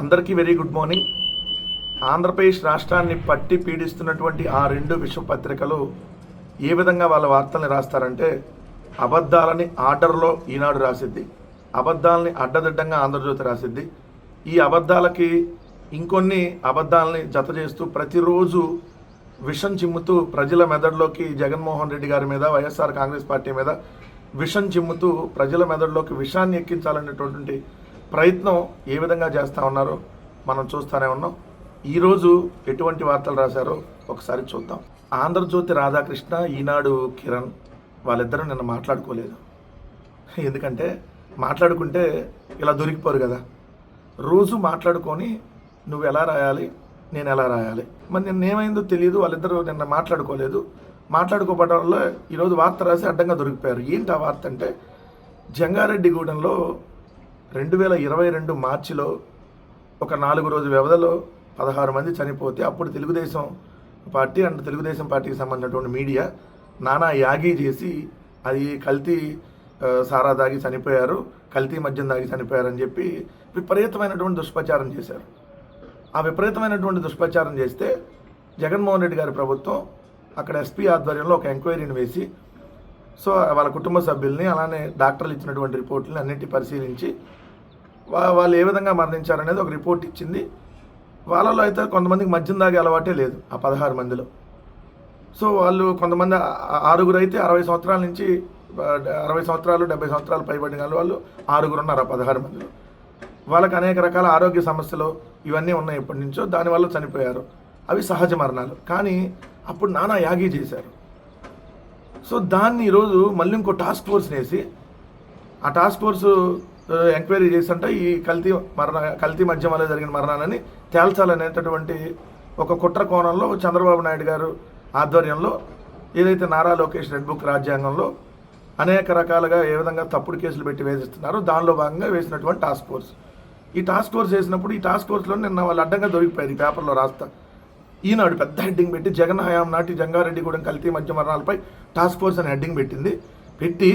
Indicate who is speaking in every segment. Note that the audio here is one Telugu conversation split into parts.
Speaker 1: అందరికీ వెరీ గుడ్ మార్నింగ్. ఆంధ్రప్రదేశ్ రాష్ట్రాన్ని పట్టి పీడిస్తున్నటువంటి ఆ రెండు విశ్వపత్రికలు ఏ విధంగా వాళ్ళ వార్తల్ని రాస్తారంటే అబద్ధాలని ఆర్డర్లో ఈనాడు రాసిద్ది అబద్ధాలని అడ్డదిడ్డంగా ఆంధ్రజ్యోతి రాసిద్ది. ఈ అబద్ధాలకి ఇంకొన్ని అబద్ధాలని జత చేస్తూ ప్రతిరోజు విషం చిమ్ముతూ ప్రజల మెదడులోకి జగన్మోహన్ రెడ్డి గారి మీద వైఎస్ఆర్ కాంగ్రెస్ పార్టీ మీద విషం చిమ్ముతూ ప్రజల మెదడులోకి విషాన్ని ఎక్కించాలనేటటువంటి ప్రయత్నం ఏ విధంగా చేస్తూ ఉన్నారో మనం చూస్తూనే ఉన్నాం. ఈరోజు ఎటువంటి వార్తలు రాశారో ఒకసారి చూద్దాం. ఆంధ్రజ్యోతి రాధాకృష్ణ ఈనాడు కిరణ్ వాళ్ళిద్దరూ నిన్న మాట్లాడుకోలేదు. ఎందుకంటే మాట్లాడుకుంటే ఇలా దొరికిపోరు కదా. రోజు మాట్లాడుకొని నువ్వు ఎలా రాయాలి నేను ఎలా రాయాలి? మరి నిన్న ఏమైందో తెలియదు వాళ్ళిద్దరూ నిన్న మాట్లాడుకోలేదు. మాట్లాడుకోవడం వల్ల ఈరోజు వార్త రాసి అడ్డంగా దొరికిపోయారు. ఏంటి ఆ వార్త అంటే జంగారెడ్డిగూడెంలో రెండు వేల ఇరవై రెండు మార్చిలో ఒక నాలుగు రోజు వ్యవధిలో పదహారు మంది చనిపోతే అప్పుడు తెలుగుదేశం పార్టీ అండ్ తెలుగుదేశం పార్టీకి సంబంధించినటువంటి మీడియా నానా యాగి చేసి అది కల్తీ సారా దాగి చనిపోయారు కల్తీ మద్యం దాగి చనిపోయారని చెప్పి విపరీతమైనటువంటి దుష్ప్రచారం చేశారు. ఆ విపరీతమైనటువంటి దుష్ప్రచారం చేస్తే జగన్మోహన్ రెడ్డి గారి ప్రభుత్వం అక్కడ ఎస్పీ ఆధ్వర్యంలో ఒక ఎంక్వైరీని వేసి సో వాళ్ళ కుటుంబ సభ్యుల్ని అలానే డాక్టర్లు ఇచ్చినటువంటి రిపోర్ట్లని అన్నిటి పరిశీలించి వాళ్ళు ఏ విధంగా మరణించారనేది ఒక రిపోర్ట్ ఇచ్చింది. వాళ్ళలో అయితే కొంతమందికి మద్యం తాగే అలవాటే లేదు ఆ పదహారు మందిలో. సో వాళ్ళు కొంతమంది ఆరుగురు అయితే అరవై సంవత్సరాల నుంచి అరవై సంవత్సరాలు డెబ్బై సంవత్సరాలు పైబడిన వాళ్ళు ఆరుగురు ఉన్నారు ఆ పదహారు మందిలో. వాళ్ళకి అనేక రకాల ఆరోగ్య సమస్యలు ఇవన్నీ ఉన్నాయి ఎప్పటి నుంచో దానివల్ల చనిపోయారు. అవి సహజ మరణాలు. కానీ అప్పుడు నానా యాగి చేశారు. సో దాన్ని ఈరోజు మళ్ళీ ఇంకో టాస్క్ ఫోర్స్ వేసి ఆ టాస్క్ ఫోర్స్ ఎంక్వైరీ చేస్తుంటే ఈ కల్తీ మరణ కల్తీ మధ్య వల్ల జరిగిన మరణాలని తేల్చాలనేటటువంటి ఒక కుట్ర కోణంలో చంద్రబాబు నాయుడు గారు ఆధ్వర్యంలో ఏదైతే నారా లోకేష్ రెడ్ బుక్ రాజ్యాంగంలో అనేక రకాలుగా ఏ విధంగా తప్పుడు కేసులు పెట్టి వేధిస్తున్నారో దానిలో భాగంగా వేసినటువంటి టాస్క్ ఫోర్స్. ఈ టాస్క్ ఫోర్స్ వేసినప్పుడు ఈ టాస్క్ ఫోర్స్లో నిన్న వాళ్ళు అడ్డంగా దొరికిపోయారు ఈ పేపర్లో రాస్తా. ఈనాడు పెద్ద హెడ్డింగ్ పెట్టి జగన్ హయాం నాటి జంగారెడ్డిగూడెం కల్తీ మధ్య మరణాలపై టాస్క్ ఫోర్స్ అని హెడ్డింగ్ పెట్టింది. పెట్టి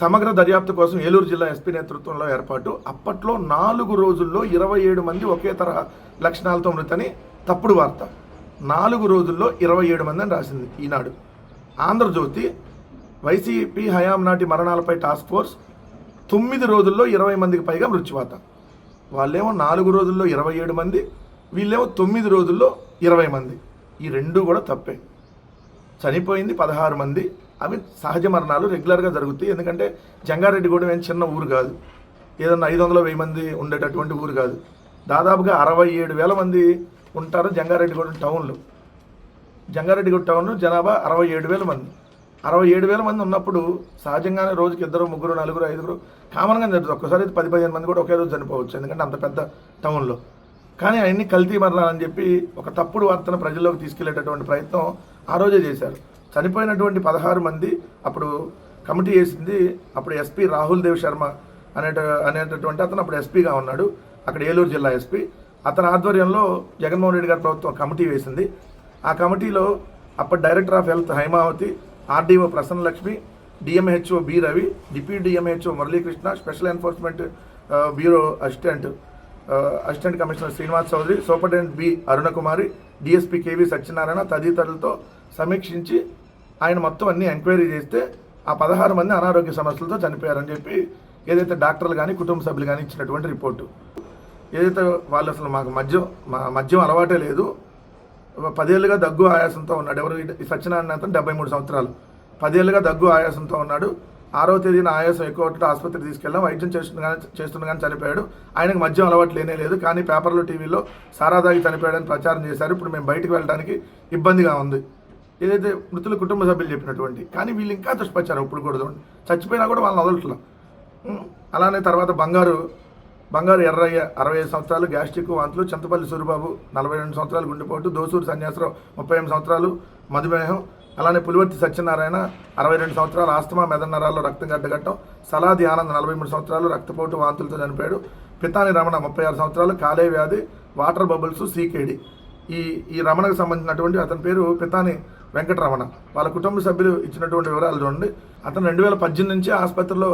Speaker 1: సమగ్ర దర్యాప్తు కోసం ఏలూరు జిల్లా ఎస్పీ నేతృత్వంలో ఏర్పాటు. అప్పట్లో నాలుగు రోజుల్లో ఇరవై ఏడు మంది ఒకే తరహా లక్షణాలతో మృతని తప్పుడు వార్త. నాలుగు రోజుల్లో ఇరవై ఏడు మంది అని రాసింది ఈనాడు. ఆంధ్రజ్యోతి వైసీపీ హయాం నాటి మరణాలపై టాస్క్ ఫోర్స్ తొమ్మిది రోజుల్లో ఇరవై మందికి పైగా మృత్యువాత. వాళ్ళేమో నాలుగు రోజుల్లో ఇరవై ఏడు మంది వీళ్ళేమో తొమ్మిది రోజుల్లో ఇరవై మంది. ఈ రెండు కూడా తప్పే. చనిపోయింది పదహారు మంది అవి సహజ మరణాలు రెగ్యులర్గా జరుగుతాయి. ఎందుకంటే జంగారెడ్డిగూడెం ఏం చిన్న ఊరు కాదు. ఏదన్నా ఐదు వందల వెయ్యి మంది ఉండేటటువంటి ఊరు కాదు. దాదాపుగా అరవై ఏడు వేల మంది ఉంటారు జంగారెడ్డిగూడెం టౌన్లో. జంగారెడ్డిగూడెం టౌన్లో జనాభా అరవై ఏడు వేల మంది. అరవై ఏడు వేల మంది ఉన్నప్పుడు సహజంగానే రోజుకి ఇద్దరు ముగ్గురు నలుగురు ఐదుగురు కామన్గా జరుగుతుంది. ఒక్కసారి పది పదిహేను మంది కూడా ఒకే రోజు చనిపోవచ్చు. ఎందుకంటే అంత పెద్ద టౌన్లో. కానీ అవన్నీ కల్తీ మరణాలని చెప్పి ఒక తప్పుడు వార్తను ప్రజల్లోకి తీసుకెళ్ళేటటువంటి ప్రయత్నం ఆ రోజే చేశారు. చనిపోయినటువంటి పదహారు మంది అప్పుడు కమిటీ వేసింది. అప్పుడు ఎస్పీ రాహుల్ దేవ్ శర్మ అనేట అనేటటువంటి అతను అప్పుడు ఎస్పీగా ఉన్నాడు. అక్కడ ఏలూరు జిల్లా ఎస్పీ. అతని ఆధ్వర్యంలో జగన్మోహన్ రెడ్డి గారి ప్రభుత్వం కమిటీ వేసింది. ఆ కమిటీలో అప్పటి director of health Haimavathi RDO Prasannalakshmi DMHO B Ravi deputy DMHO Muralikrishna special enforcement bureau assistant assistant commissioner Srinivas Chowdary superintendent B Arunakumari DSP KV Satyanarayana తదితరులతో సమీక్షించి ఆయన మొత్తం అన్ని ఎంక్వైరీ చేస్తే ఆ పదహారు మంది అనారోగ్య సమస్యలతో చనిపోయారని చెప్పి ఏదైతే డాక్టర్లు కానీ కుటుంబ సభ్యులు కానీ ఇచ్చినటువంటి రిపోర్టు. ఏదైతే వాళ్ళు అసలు మాకు మద్యం మా మద్యం అలవాటే లేదు. పదేళ్ళుగా దగ్గు ఆయాసంతో ఉన్నాడు. ఎవరు? సత్యనారాయణ అతను డెబ్బై మూడు సంవత్సరాలు. పదేళ్ళుగా దగ్గు ఆయాసంతో ఉన్నాడు. ఆరో తేదీన ఆయాసం ఎక్కువ అవటం ఆసుపత్రి తీసుకెళ్ళాం వైద్యం చేస్తుండగానే చేస్తుండగానే చనిపోయాడు. ఆయనకు మద్యం అలవాటు లేనే లేదు. కానీ పేపర్లో టీవీలో సారాదాగి చనిపోయాడని ప్రచారం చేశారు. ఇప్పుడు మేము బయటకు వెళ్ళడానికి ఇబ్బందిగా ఉంది. ఏదైతే మృతుల కుటుంబ సభ్యులు చెప్పినటువంటి కానీ వీళ్ళు ఇంకా దుష్ప్రచారం ఇప్పుడు కూడా చచ్చిపోయినా కూడా వాళ్ళని వదలట్లా. అలానే తర్వాత బంగారు బంగారు ఎర్రయ్య అరవై ఐదు సంవత్సరాలు గ్యాస్ట్రిక్ వాంతులు చింతపల్లి సూరిబాబు నలభై రెండు సంవత్సరాలు గుండెపోటు దోసూరు సన్యాసరావు ముప్పై ఎనిమిది సంవత్సరాలు మధుమేహం అలానే పులివర్తి సత్యనారాయణ అరవై రెండు సంవత్సరాలు ఆస్తమా మెదనరాల్లో రక్తం గడ్డగట్టం సలాది ఆనంద్ నలభై మూడు సంవత్సరాలు రక్తపోటు వాంతులతో చనిపోయాడు పితాని రమణ ముప్పై ఆరు సంవత్సరాలు కాలే వ్యాధి వాటర్ బబుల్స్ సీకేడి. ఈ ఈ రమణకు సంబంధించినటువంటి అతని పేరు పితాని వెంకటరమణ. వాళ్ళ కుటుంబ సభ్యులు ఇచ్చినటువంటి వివరాలు చూడండి. అతను రెండు వేల పద్దెనిమిది నుంచి ఆసుపత్రిలో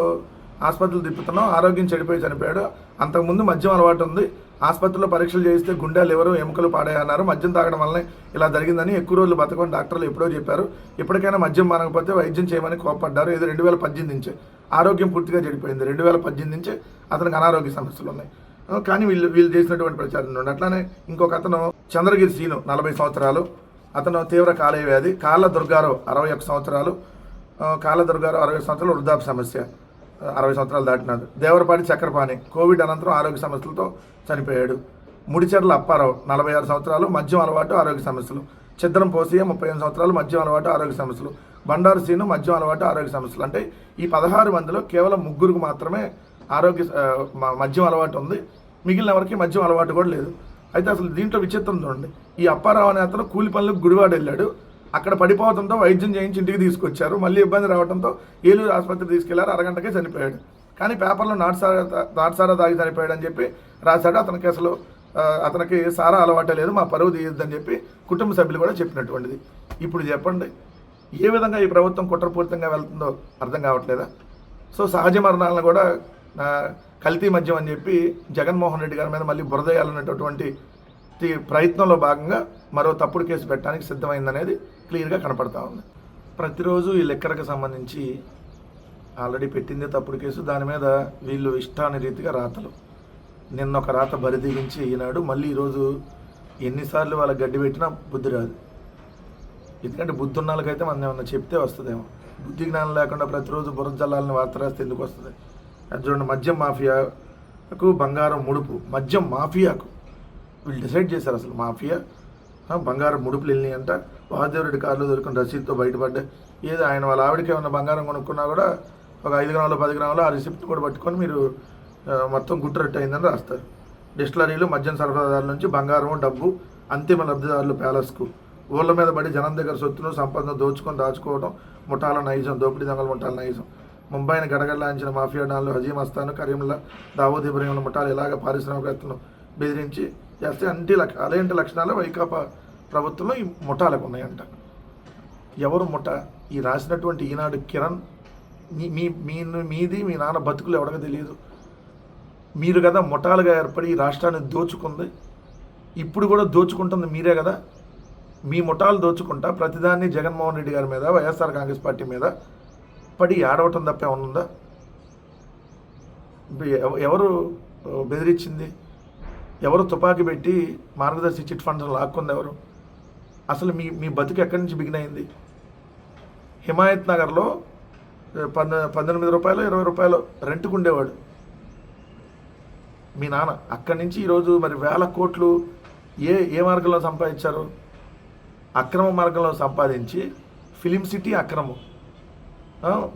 Speaker 1: ఆసుపత్రులు తిప్పుతున్నాం. ఆరోగ్యం చెడిపోయి చనిపోయాడు. అంతకుముందు మద్యం అలవాటు ఉంది. ఆసుపత్రిలో పరీక్షలు చేయిస్తే గుండె లివరు ఎముకలు పాడేయన్నారు. మద్యం తాగడం వల్లనే ఇలా జరిగిందని ఎక్కువ రోజులు బతకమని డాక్టర్లు ఎప్పుడో చెప్పారు. ఇప్పటికైనా మద్యం మానకపోతే వైద్యం చేయమని కోప్పడ్డారు. ఇది రెండు వేల పద్దెనిమిది నుంచి. ఆరోగ్యం పూర్తిగా చెడిపోయింది. రెండు వేల పద్దెనిమిది నుంచి అతనికి అనారోగ్య సమస్యలు ఉన్నాయి. కానీ వీళ్ళు వీళ్ళు చేసినటువంటి ప్రచారం నుండి అట్లానే ఇంకొక అతను చంద్రగిరి సీను నలభై సంవత్సరాలు. అతను తీవ్ర కాలేయ వ్యాధి. కాళ్ళ దుర్గారావు అరవై ఒక్క సంవత్సరాలు కాళ్ళ దుర్గారావు అరవై సంవత్సరాలు వృద్ధాప్య సమస్య అరవై సంవత్సరాలు దాటినాడు. దేవరపాటి చక్రపాణి కోవిడ్ అనంతరం ఆరోగ్య సమస్యలతో చనిపోయాడు. ముడిచెర్ల అప్పారావు నలభై ఆరు సంవత్సరాలు మద్యం అలవాటు ఆరోగ్య సమస్యలు. చిద్రం పోసియ ముప్పై ఎనిమిది సంవత్సరాలు మద్యం అలవాటు ఆరోగ్య సమస్యలు. బండారు సీను మద్యం అలవాటు ఆరోగ్య సమస్యలు. అంటే ఈ పదహారు మందిలో కేవలం ముగ్గురికి మాత్రమే ఆరోగ్య మ- మద్యం అలవాటు ఉంది. మిగిలిన ఎవరికి మద్యం అలవాటు కూడా లేదు. అయితే అసలు దీంట్లో విచిత్రం చూడండి. ఈ అప్పారావు అనే అతను కూలి పనులకు గుడివాడ వెళ్ళాడు అక్కడ పడిపోవడంతో వైద్యం చేయించి ఇంటికి తీసుకొచ్చారు. మళ్ళీ ఇబ్బంది రావడంతో ఏలూరు ఆసుపత్రి తీసుకెళ్ళారు. అరగంటకే చనిపోయాడు. కానీ పేపర్లో నాటుసారా నాటుసారా తాగి చనిపోయాడు అని చెప్పి రాశాడు. అతనికి అసలు అతనికి సారా అలవాటే లేదు. మా పరువు తీయద్దని చెప్పి కుటుంబ సభ్యులు కూడా చెప్పినటువంటిది. ఇప్పుడు చెప్పండి. ఏ విధంగా ఈ ప్రభుత్వం కుట్రపూరితంగా వెళ్తుందో అర్థం కావట్లేదా? సో సహజ మరణాలను కూడా కల్తీ మద్యం అని చెప్పి జగన్మోహన్ రెడ్డి గారి మీద మళ్ళీ బురదయ్యాలన్నటువంటి ప్రయత్నంలో భాగంగా మరో తప్పుడు కేసు పెట్టడానికి సిద్ధమైందనేది క్లియర్గా కనపడతా ఉంది. ప్రతిరోజు ఈ లెక్కరకు సంబంధించి ఆల్రెడీ పెట్టిందే తప్పుడు కేసు. దాని మీద వీళ్ళు ఇష్టాని రీతిగా రాతలు. నిన్న ఒక రాత బరిదిగించి ఈనాడు మళ్ళీ ఈరోజు ఎన్నిసార్లు వాళ్ళకి గడ్డి పెట్టినా బుద్ధి రాదు. ఎందుకంటే బుద్ధి ఉన్న వాళ్ళకైతే మనం ఏమన్నా చెప్తే వస్తుందేమో. బుద్ధి జ్ఞానం లేకుండా ప్రతిరోజు బుర్ర జల్లాలని వార్త రాస్తే ఎందుకు వస్తుంది? చూడండి మద్యం మాఫియాకు బంగారం ముడుపు మద్యం మాఫియాకు వీళ్ళు డిసైడ్ చేశారు అసలు మాఫియా. బంగారం ముడుపులు వెళ్ళినాయి అంట. వాసుదేవరెడ్డి కారులో దొరికిన రసీదుతో బయటపడ్డా. ఏదో ఆయన వాళ్ళ ఆవిడకి ఏమైనా బంగారం కొనుక్కున్నా కూడా ఒక ఐదు గ్రాములు పది గ్రాములు ఆ రిసిప్ట్ కూడా పట్టుకొని మీరు మొత్తం గుట్టురట్టు అయిందని రాస్తారు. డిస్టిలరీలు మద్యం సరఫరాదారుల నుంచి బంగారం డబ్బు అంతిమ లబ్ధిదారులు ప్యాలెస్కు. ఊళ్ళ మీద పడి జనం దగ్గర సొత్తును సంపదను దోచుకొని దాచుకోవడం ముఠాల నైజం దోపిడీ దొంగల ముఠాల నైజం. ముంబైని గడగడలాంచిన మాఫియా డాన్లు హజీం అస్తాను కరీంల దావూద్ ఇబ్రహీంల ముఠాలు ఇలాగ పారిశ్రామికవేత్తలను బెదిరించి చేస్తే అంటి లక్ష అలాంటి లక్షణాలు? వైకాపా ప్రభుత్వంలో ఈ ముఠాలకు ఉన్నాయంట. ఎవరు ముఠ? ఈ రాసినటువంటి ఈనాడు కిరణ్ మీ మీ మీ- మీది మీ నాన్న బతుకులు ఎవడగా తెలియదు. మీరు కదా ముఠాలుగా ఏర్పడి ఈ రాష్ట్రాన్ని దోచుకుంది. ఇప్పుడు కూడా దోచుకుంటుంది మీరే కదా. మీ ముఠాలు దోచుకుంటా ప్రతిదాన్ని జగన్మోహన్ రెడ్డి గారి మీద వైఎస్ఆర్ కాంగ్రెస్ పార్టీ మీద పడి ఆడవటం తప్ప ఏమన్నా ఉందా? ఎవరు బెదిరించింది? ఎవరు తుపాకీ పెట్టి మార్గదర్శి చిట్ ఫండ్స్ లాక్కుంది ఎవరు? అసలు మీ మీ బతుకు ఎక్కడి నుంచి బిగిన్ అయింది? హిమాయత్ నగర్లో పంద పంతొమ్మిది పద్దెనిమిది రూపాయలు ఇరవై రూపాయలు రెంట్కు ఉండేవాడు మీ నాన్న అక్కడి నుంచి ఈరోజు మరి వేల కోట్లు ఏ ఏ మార్గంలో సంపాదించారు? అక్రమ మార్గంలో సంపాదించి ఫిలిం సిటీ అక్రమం.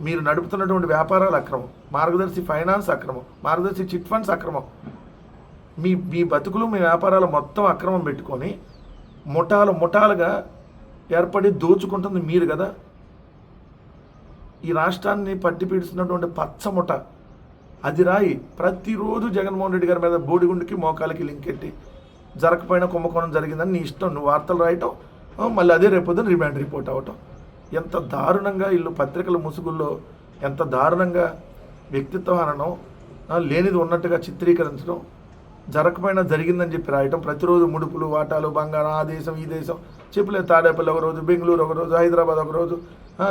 Speaker 1: మీరు నడుపుతున్నటువంటి వ్యాపారాలు అక్రమం. మార్గదర్శి ఫైనాన్స్ అక్రమం. మార్గదర్శి చిట్ ఫండ్స్ అక్రమం. మీ మీ బతుకులు మీ వ్యాపారాలు మొత్తం అక్రమం పెట్టుకొని ముఠాలు ముఠాలుగా ఏర్పడి దోచుకుంటుంది మీరు కదా. ఈ రాష్ట్రాన్ని పట్టి పీడిస్తున్నటువంటి పచ్చ ముఠ. అది రాయి ప్రతిరోజు జగన్మోహన్ రెడ్డి గారి మీద బోడిగుండికి మోకాలకి లింక్ ఎట్టి జరగకపోయినా కుంభకోణం జరిగిందని నీ ఇష్టం. నువ్వు వార్తలు రాయటం మళ్ళీ అదే రేపొద్దున రిమాండ్ రిపోర్ట్ అవ్వటం ఎంత దారుణంగా ఇల్లు పత్రికల ముసుగుల్లో ఎంత దారుణంగా వ్యక్తిత్వం అనడం లేనిది ఉన్నట్టుగా చిత్రీకరించడం జరగకపోయినా జరిగిందని చెప్పి రాయటం ప్రతిరోజు ముడుపులు వాటాలు బంగారం ఆ దేశం ఈ దేశం చెప్పలేదు తాడేపల్లి ఒక రోజు బెంగళూరు ఒక రోజు హైదరాబాద్ ఒకరోజు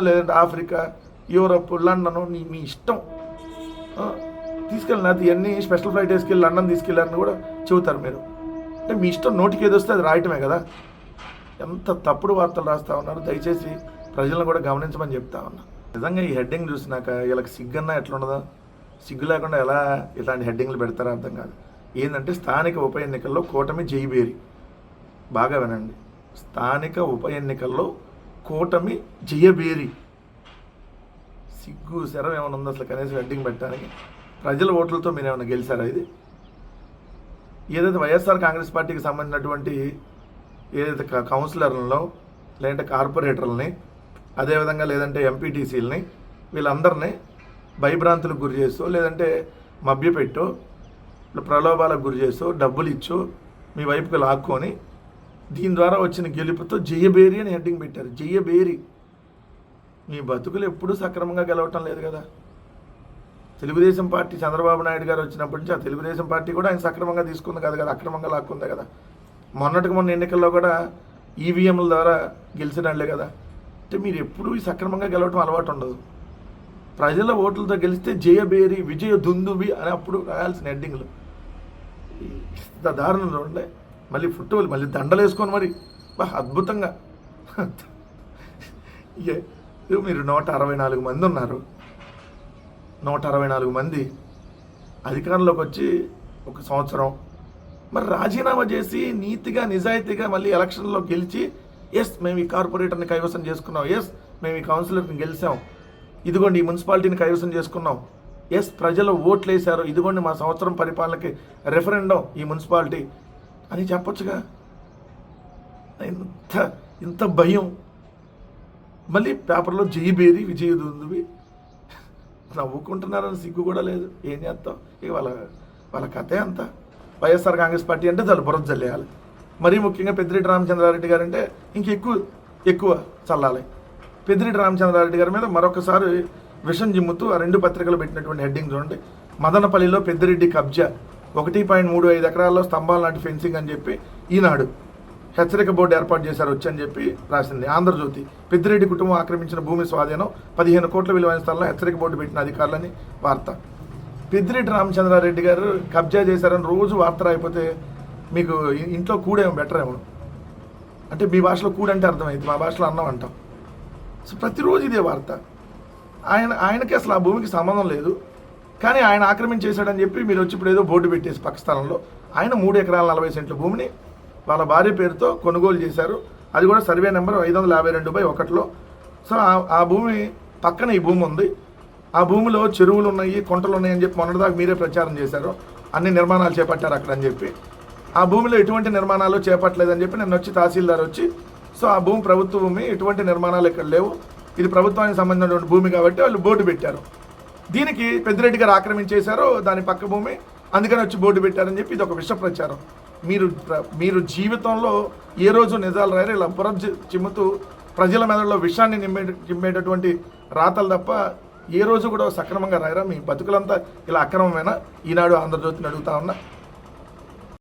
Speaker 1: లేదంటే ఆఫ్రికా యూరప్ లండన్ నీ మీ ఇష్టం. తీసుకెళ్ళిన అది ఇవన్నీ స్పెషల్ ఫ్లైట్ వేసుకెళ్ళి లండన్ తీసుకెళ్ళారని కూడా చెబుతారు మీరు. అంటే మీ ఇష్టం నోటికి ఏది వస్తే అది రాయటమే కదా. ఎంత తప్పుడు వార్తలు రాస్తా ఉన్నారు. దయచేసి ప్రజలను కూడా గమనించమని చెప్తా ఉన్నా. నిజంగా ఈ హెడ్డింగ్ చూసినాక వీళ్ళకి సిగ్గన్నా ఎట్లుండదో? సిగ్గు లేకుండా ఎలా ఇలాంటి హెడ్డింగ్లు పెడతారో అర్థం కాదు. ఏంటంటే స్థానిక ఉప ఎన్నికల్లో కూటమి జైబేరి బాగా వినండి. స్థానిక ఉప ఎన్నికల్లో కూటమి జయబేరి సిగ్గు శరం ఏమైనా ఉందో అసలు కనీసం హెడ్డింగ్ పెట్టడానికి? ప్రజల ఓట్లతో మీరు ఏమైనా గెలిచారా ఇది? ఏదైతే వైఎస్ఆర్ కాంగ్రెస్ పార్టీకి సంబంధించినటువంటి ఏదైతే క- లేదంటే కార్పొరేటర్లని అదేవిధంగా లేదంటే ఎంపీటీసీలని వీళ్ళందరినీ భయభ్రాంతులకు గురి చేస్తూ లేదంటే మభ్యపెట్టు ప్రలోభాలకు గురి చేస్తూ డబ్బులు ఇచ్చు మీ వైపుకి లాక్కొని దీని ద్వారా వచ్చిన గెలుపుతో జయబేరి అని హెడ్డింగ్ పెట్టారు. జయబేరి మీ బతుకులు ఎప్పుడూ సక్రమంగా గెలవటం లేదు కదా. తెలుగుదేశం పార్టీ చంద్రబాబు నాయుడు గారు వచ్చినప్పటి నుంచి ఆ తెలుగుదేశం పార్టీ కూడా ఆయన సక్రమంగా తీసుకుంది కదా కదా అక్రమంగా లాక్కుంది కదా. మొన్నటికి మొన్న ఎన్నికల్లో కూడా ఈవీఎంల ద్వారా గెలిచినాళ్ళే కదా. అంటే మీరు ఎప్పుడూ సక్రమంగా గెలవటం అలవాటు ఉండదు. ప్రజల ఓట్లతో గెలిస్తే జయబేరి విజయ దుందుబి అని అప్పుడు రాయాల్సిన హెడ్డింగ్లు. ఇంత దారుణం చూడండి మళ్ళీ ఫుట్బాల్ మళ్ళీ దండలు వేసుకొని మరి బా అద్భుతంగా. ఇక మీరు నూట అరవై నాలుగు మంది ఉన్నారు. నూట అరవై నాలుగు మంది అధికారంలోకి వచ్చి ఒక సంవత్సరం మరి రాజీనామా చేసి నీతిగా నిజాయితీగా మళ్ళీ ఎలక్షన్లో గెలిచి ఎస్ మేము ఈ కార్పొరేటర్ని కైవసం చేసుకున్నాం. ఎస్ మేము ఈ కౌన్సిలర్ని గెలిచాం. ఇదిగోండి ఈ మున్సిపాలిటీని కైవసం చేసుకున్నాం. ఎస్ ప్రజలు ఓట్లు వేశారు ఇదిగోండి మా సంవత్సరం పరిపాలనకి రెఫరెండం ఈ మున్సిపాలిటీ అని చెప్పొచ్చుగా. ఇంత ఇంత భయం. మళ్ళీ పేపర్లో జయబేరి విజయ దుందువి. నవ్వుకుంటున్నారని సిగ్గు కూడా లేదు. ఏం చేస్తాం? ఇక వాళ్ళ వాళ్ళ కథే అంత. వైఎస్ఆర్ కాంగ్రెస్ పార్టీ అంటే చాలు బురద జల్లేయాలి. మరీ ముఖ్యంగా పెద్దిరెడ్డి రామచంద్రారెడ్డి గారు అంటే ఇంకెక్కువ ఎక్కువ చల్లాలి. పెద్దిరెడ్డి రామచంద్రారెడ్డి గారి మీద మరొకసారి విషం జిమ్ముతూ ఆ రెండు పత్రికలు పెట్టినటువంటి హెడ్డింగ్ చూడండి. మదనపల్లిలో పెద్దిరెడ్డి కబ్జా. ఒకటి పాయింట్ మూడు ఐదు ఎకరాల్లో స్తంభాల నాటి ఫెన్సింగ్ అని చెప్పి ఈనాడు హెచ్చరిక బోర్డు ఏర్పాటు చేశారు వచ్చని చెప్పి రాసింది. ఆంధ్రజ్యోతి పెద్దిరెడ్డి కుటుంబం ఆక్రమించిన భూమి స్వాధీనం పదిహేను కోట్ల విలువైన స్థలంలో హెచ్చరిక బోర్డు పెట్టిన అధికారులని వార్త. పెద్దిరెడ్డి రామచంద్రారెడ్డి గారు కబ్జా చేశారని రోజు వార్త రాయిపోతే మీకు ఇంట్లో కూడేమో బెటర్ ఏమో. అంటే మీ భాషలో కూడంటే అర్థమైంది మా భాషలో అన్నం అంటాం. సో ప్రతిరోజు ఇదే వార్త. ఆయన ఆయనకి అసలు ఆ భూమికి సంబంధం లేదు. కానీ ఆయన ఆక్రమించేశాడని చెప్పి మీరు వచ్చి ఇప్పుడు ఏదో బోర్డు పెట్టేసి పక్క స్థలంలో ఆయన మూడు ఎకరాల నలభై సెంట్ల భూమిని వాళ్ళ భార్య పేరుతో కొనుగోలు చేశారు. అది కూడా సర్వే నెంబర్ ఐదు వందల యాభై రెండు బై ఒకటిలో. సో ఆ- ఆ భూమి పక్కన ఈ భూమి ఉంది. ఆ భూమిలో చెరువులు ఉన్నాయి కొంటలు ఉన్నాయి అని చెప్పి మొన్నటిదాకా మీరే ప్రచారం చేశారు. అన్ని నిర్మాణాలు చేపట్టారు అక్కడ అని చెప్పి. ఆ భూమిలో ఎటువంటి నిర్మాణాలు చేపట్టలేదని చెప్పి నేను వచ్చి తహసీల్దార్ వచ్చి సో ఆ భూమి ప్రభుత్వ భూమి ఎటువంటి నిర్మాణాలు ఇక్కడ లేవు? ఇది ప్రభుత్వానికి సంబంధించినటువంటి భూమి కాబట్టి వాళ్ళు బోర్డు పెట్టారు. దీనికి పెద్దిరెడ్డి గారు ఆక్రమించేశారు దాని పక్క భూమి అందుకని వచ్చి బోర్డు పెట్టారని చెప్పి ఇది ఒక విష ప్రచారం. మీరు మీరు జీవితంలో ఏ రోజు నిజాలు రాయరు ఇలా బుర్ర చిమ్ముతూ ప్రజల మెదడులో విషాన్ని నిమ్మే నిమ్మేటటువంటి రాతలు తప్ప ఏ రోజు కూడా సక్రమంగా రాయరా? మీ బతుకులంతా ఇలా అక్రమమేనా? ఈనాడు ఆంధ్రజ్యోతిని అడుగుతా ఉన్నా.